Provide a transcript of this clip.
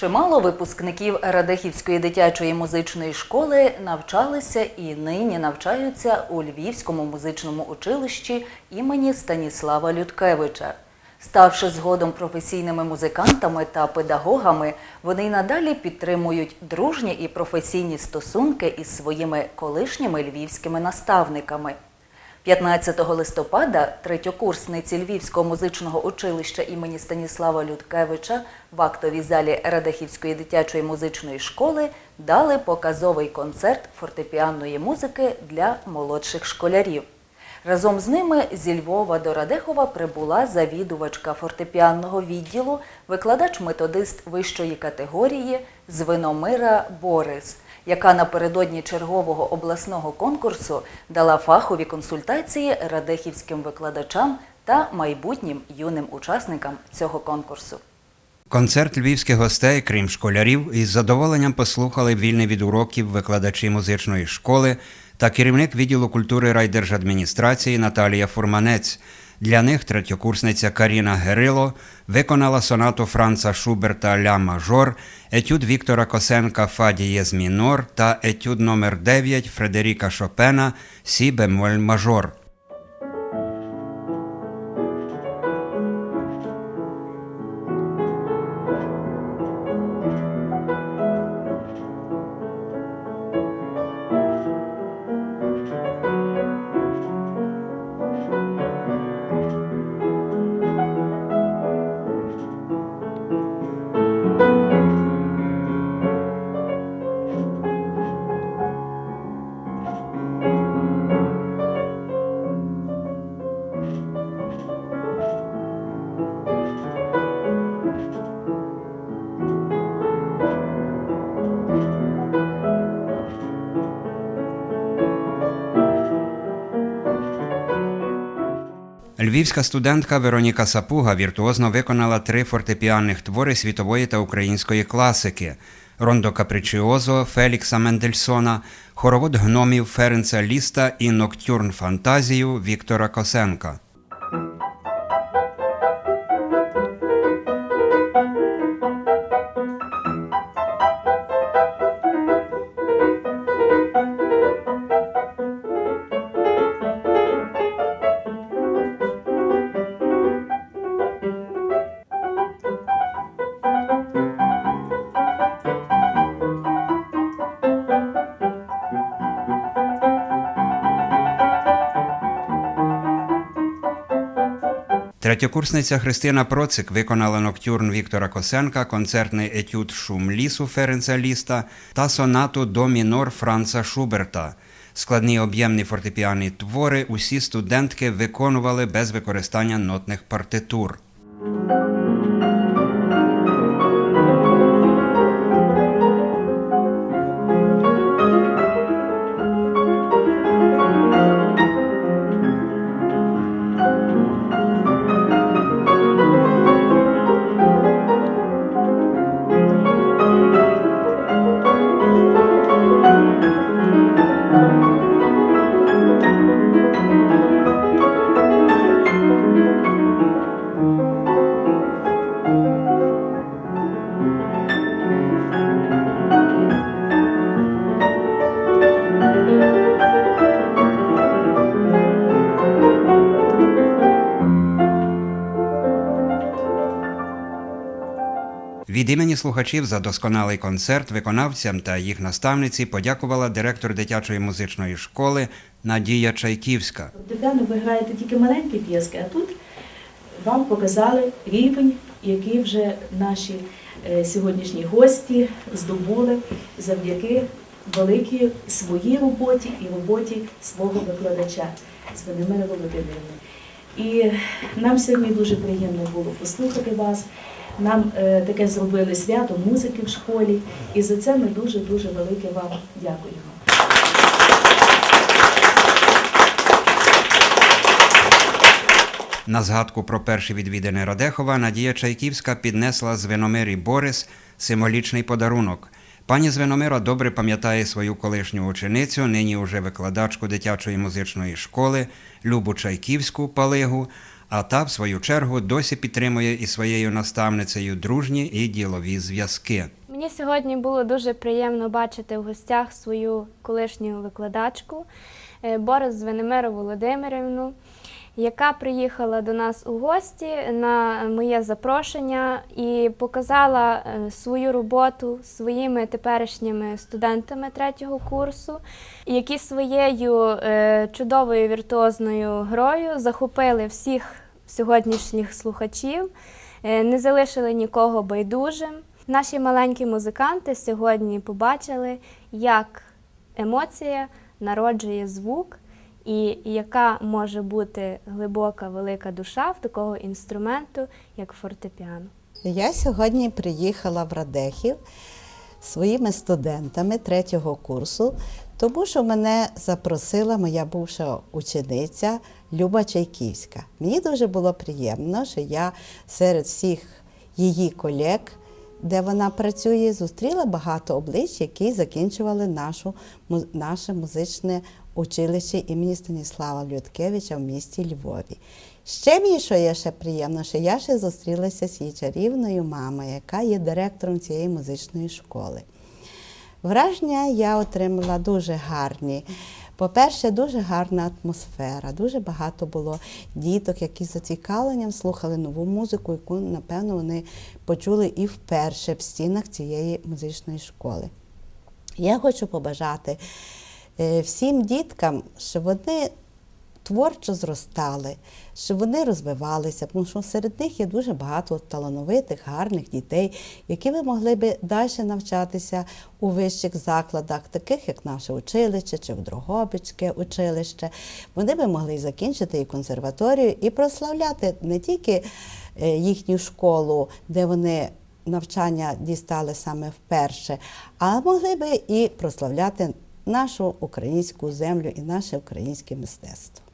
Чимало випускників Радехівської дитячої музичної школи навчалися і нині навчаються у Львівському музичному училищі імені Станіслава Людкевича. Ставши згодом професійними музикантами та педагогами, вони й надалі підтримують дружні і професійні стосунки із своїми колишніми львівськими наставниками. 15 листопада третьокурсниці Львівського музичного училища імені Станіслава Людкевича в актовій залі Радехівської дитячої музичної школи дали показовий концерт фортепіанної музики для молодших школярів. Разом з ними зі Львова до Радехова прибула завідувачка фортепіанного відділу, викладач-методист вищої категорії Звиномира Борис, яка напередодні чергового обласного конкурсу дала фахові консультації радехівським викладачам та майбутнім юним учасникам цього конкурсу. Концерт львівських гостей, крім школярів, із задоволенням послухали вільний від уроків викладачі музичної школи та керівник відділу культури райдержадміністрації Наталія Фурманець. Для них третьокурсниця Каріна Герило виконала сонату Франца Шуберта Ля мажор, етюд Віктора Косенка Фа мінор та етюд номер 9 Фредеріка Шопена Сі бемоль мажор. Львівська студентка Вероніка Сапуга віртуозно виконала три фортепіанних твори світової та української класики: Рондо Капричіозо Фелікса Мендельсона, хоровод гномів Ференца Ліста і Ноктюрн Фантазію Віктора Косенка. Третьокурсниця Христина Процик виконала ноктюрн Віктора Косенка, концертний етюд Шум лісу Ференца Ліста та сонату до мінор Франца Шуберта. Складні об'ємні фортепіанні твори усі студентки виконували без використання нотних партитур. Слухачів за досконалий концерт виконавцям та їх наставниці подякувала директор дитячої музичної школи Надія Чайківська. Фортепіано ви граєте тільки маленькі п'єски, а тут вам показали рівень, який вже наші е, сьогоднішні гості здобули завдяки великій своїй роботі і роботі свого викладача Свинемира Володимирівни. І нам сьогодні дуже приємно було послухати вас. Нам е, таке зробили свято музики в школі, і за це ми дуже дуже велике вам дякуємо. На згадку про перші відвідини Радехова Надія Чайківська піднесла Звеномирі Борис символічний подарунок. Пані Звеномира добре пам'ятає свою колишню ученицю, нині уже викладачку дитячої музичної школи Любу Чайківську Палигу, а та, в свою чергу, досі підтримує із своєю наставницею дружні і ділові зв'язки. Мені сьогодні було дуже приємно бачити в гостях свою колишню викладачку е, Борис Звенемиру Володимирівну, яка приїхала до нас у гості на моє запрошення і показала е, свою роботу своїми теперішніми студентами третього курсу, які своєю е, чудовою віртуозною грою захопили всіх сьогоднішніх слухачів, е, не залишили нікого байдужим. Наші маленькі музиканти сьогодні побачили, як емоція народжує звук, і яка може бути глибока велика душа в такого інструменту, як фортепіано. Я сьогодні приїхала в Радехів своїми студентами третього курсу, тому що мене запросила моя бувша учениця Люба Чайківська. Мені дуже було приємно, що я серед всіх її колег, де вона працює, зустріла багато облич, які закінчували нашу, наше музичне училище імені Станіслава Людкевича в місті Львові. Ще мені, що є ще приємно, що я ще зустрілася з її чарівною мамою, яка є директором цієї музичної школи. Враження я отримала дуже гарні. По-перше, дуже гарна атмосфера, дуже багато було діток, які з зацікавленням слухали нову музику, яку, напевно, вони почули і вперше в стінах цієї музичної школи. Я хочу побажати всім діткам, щоб вони творчо зростали, щоб вони розвивалися, тому що серед них є дуже багато талановитих, гарних дітей, які ви могли би далі навчатися у вищих закладах, таких як наше училище чи в Дрогобицьке училище. Вони би могли закінчити і консерваторію, і прославляти не тільки е, їхню школу, де вони навчання дістали саме вперше, а могли би і прославляти нашу українську землю і наше українське мистецтво.